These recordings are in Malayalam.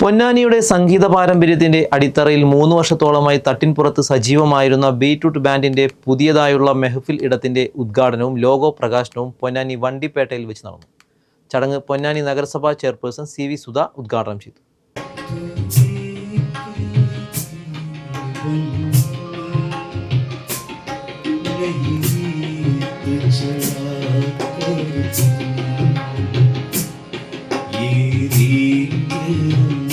പൊന്നാനിയുടെ സംഗീത പാരമ്പര്യത്തിന്റെ അടിത്തറയിൽ മൂന്ന് വർഷത്തോളമായി തട്ടിൻപുറത്ത് സജീവമായിരുന്ന ബീറ്റ്റൂട്ട് ബാൻഡിന്റെ പുതിയതായുള്ള മെഹഫിൽ ഇടത്തിന്റെ ഉദ്ഘാടനവും ലോഗോ പ്രകാശനവും പൊന്നാനി വണ്ടിപ്പേട്ടയിൽ വെച്ച് നടന്നു. ചടങ്ങ് പൊന്നാനി നഗരസഭാ ചെയർപേഴ്സൺ സി വി സുധ ഉദ്ഘാടനം ചെയ്തു.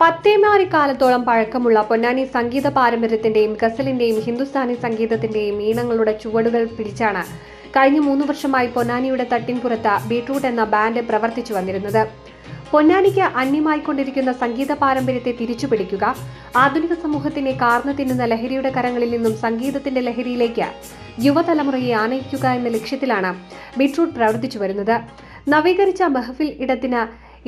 പത്തേമാരി കാലത്തോളം പഴക്കമുള്ള പൊന്നാനി സംഗീത പാരമ്പര്യത്തിന്റെയും ഗസലിന്റെയും ഹിന്ദുസ്ഥാനി സംഗീതത്തിന്റെയും ഈണങ്ങളുടെ ചുവടുകൾ പിടിച്ചാണ് കഴിഞ്ഞ മൂന്ന് വർഷമായി പൊന്നാനിയുടെ തട്ടിൻപുറത്ത് ബീട്രൂട്ട് എന്ന ബാൻഡ് പ്രവർത്തിച്ചു വന്നിരുന്നത്. പൊന്നാനിക്ക് അന്യമായിക്കൊണ്ടിരിക്കുന്ന സംഗീത പാരമ്പര്യത്തെ തിരിച്ചുപിടിക്കുക ആധുനിക സമൂഹത്തിനെ കാർന്നു തിന്നുന്ന ലഹരിയുടെ കരങ്ങളിൽ നിന്നും സംഗീതത്തിന്റെ ലഹരിയിലേക്ക് യുവതലമുറയെ ആനയിക്കുക എന്ന ലക്ഷ്യത്തിലാണ് ബീട്രൂട്ട് പ്രവർത്തിച്ചു വരുന്നത്. നവീകരിച്ച മെഹഫിൽ ഇടത്തിന്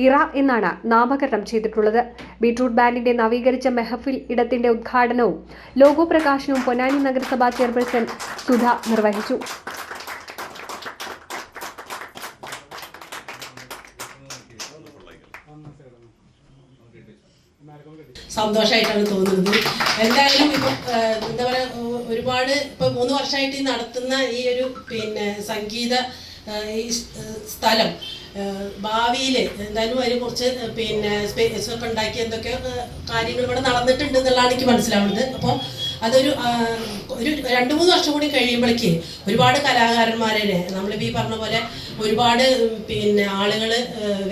ഇറ എന്നാണ് നാമകരണം ചെയ്തിട്ടുള്ളത്. ബീട്രൂട്ട് ബാൻഡിന്റെ നവീകരിച്ച മെഹഫിൽ ഇടത്തിന്റെ ഉദ്ഘാടനവും ലോഗോ പ്രകാശനവും പൊന്നാനി നഗരസഭാ ചെയർപേഴ്സൺ സുധ നിർവഹിച്ചു. സന്തോഷമായിട്ടാണ് തോന്നുന്നത്. എന്തായാലും ഇപ്പം എന്താ പറയുക ഒരുപാട് ഇപ്പം മൂന്ന് വർഷമായിട്ട് നടത്തുന്ന ഈ ഒരു പിന്നെ സംഗീത ഈ സ്ഥലം ഭാവിയിൽ എന്തായാലും അതിനെ കുറച്ച് പിന്നെ സ്പേസ് ഒക്കെ ഉണ്ടാക്കി എന്തൊക്കെ കാര്യങ്ങൾ ഇവിടെ നടന്നിട്ടുണ്ട് എന്നുള്ളതാണ് എനിക്ക് മനസ്സിലാവുന്നത്. അപ്പോൾ അതൊരു ഒരു രണ്ട് മൂന്ന് വർഷം കൂടി കഴിയുമ്പോഴേക്ക് ഒരുപാട് കലാകാരന്മാരെ നമ്മളിപ്പോൾ ഈ പറഞ്ഞ പോലെ ഒരുപാട് പിന്നെ ആളുകൾ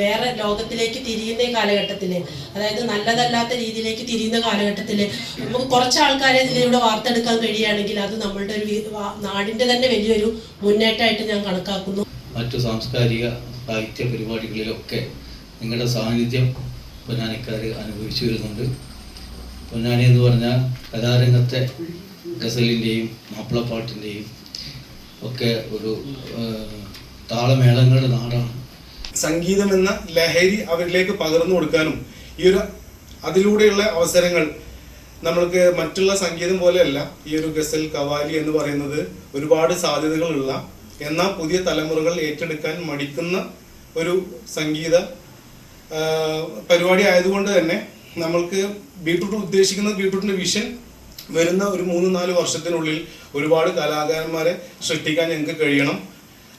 വേറെ ലോകത്തിലേക്ക് തിരിയുന്ന കാലഘട്ടത്തിൽ അതായത് നല്ലതല്ലാത്ത രീതിയിലേക്ക് തിരിയുന്ന കാലഘട്ടത്തിൽ നമുക്ക് കുറച്ച് ആൾക്കാരെ ഇതിലൂടെ വാർത്തെടുക്കാൻ കഴിയുകയാണെങ്കിൽ അത് നമ്മളുടെ ഒരു നാടിന്റെ തന്നെ വലിയൊരു മുന്നേറ്റമായിട്ട് ഞാൻ കണക്കാക്കുന്നു. മറ്റു സാംസ്കാരിക സാഹിത്യ പരിപാടികളിലൊക്കെ നിങ്ങളുടെ സാന്നിധ്യം പൊന്നാനിക്കാർ അനുഭവിച്ചു വരുന്നുണ്ട്. പൊന്നാനി എന്ന് പറഞ്ഞാൽ കലാരംഗത്തെ ഗസലിന്റെയും മാപ്പിളപ്പാട്ടിന്റെയും ഒക്കെ ഒരു താളമേളങ്ങളുടെ നാടാണ്. സംഗീതം എന്ന ലഹരി അവരിലേക്ക് പകർന്നു കൊടുക്കാനും ഈ ഒരു അതിലൂടെയുള്ള അവസരങ്ങൾ നമ്മൾക്ക് മറ്റുള്ള സംഗീതം പോലെയല്ല ഈ ഒരു ഗസൽ കവാലി എന്ന് പറയുന്നത് ഒരുപാട് സാധ്യതകളുള്ള എന്നാൽ പുതിയ തലമുറകൾ ഏറ്റെടുക്കാൻ മടിക്കുന്ന ഒരു സംഗീത പരിപാടി ആയതുകൊണ്ട് തന്നെ നമ്മൾക്ക് ബീട്രൂട്ട് ഉദ്ദേശിക്കുന്ന ബീട്രൂട്ടിന്റെ വിഷൻ വരുന്ന ഒരു മൂന്ന് നാല് വർഷത്തിനുള്ളിൽ ഒരുപാട് കലാകാരന്മാരെ സൃഷ്ടിക്കാൻ ഞങ്ങൾക്ക് കഴിയണം.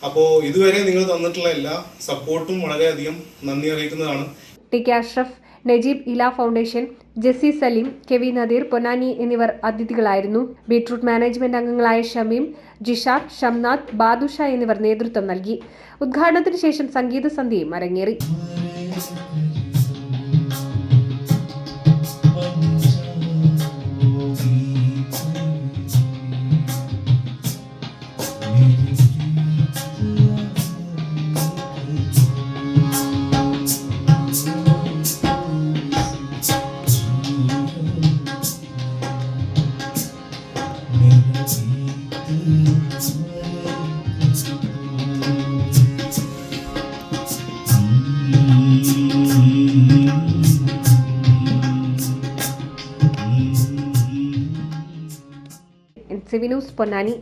അപ്പോൾ ഇതുവരെ നിങ്ങൾ തന്നിട്ടുള്ള എല്ലാ സപ്പോർട്ടും വളരെയധികം നന്ദി അറിയിക്കുന്നതാണ്. T K Ashraf Najeeb Ila foundation Jessy Saleem KV Nadeer Ponnani എന്നിവർ അതിഥികളായിരുന്നു. ബീട്രൂട്ട് മാനേജ്മെന്റ് അംഗങ്ങളായ ഷമീം ജിഷാദ് ഷംനാഥ് ബാദുഷ എന്നിവർ നേതൃത്വം നൽകി. ഉദ്ഘാടനത്തിന് ശേഷം സംഗീത സന്ധ്യയും അരങ്ങേറി. N C V news Ponnani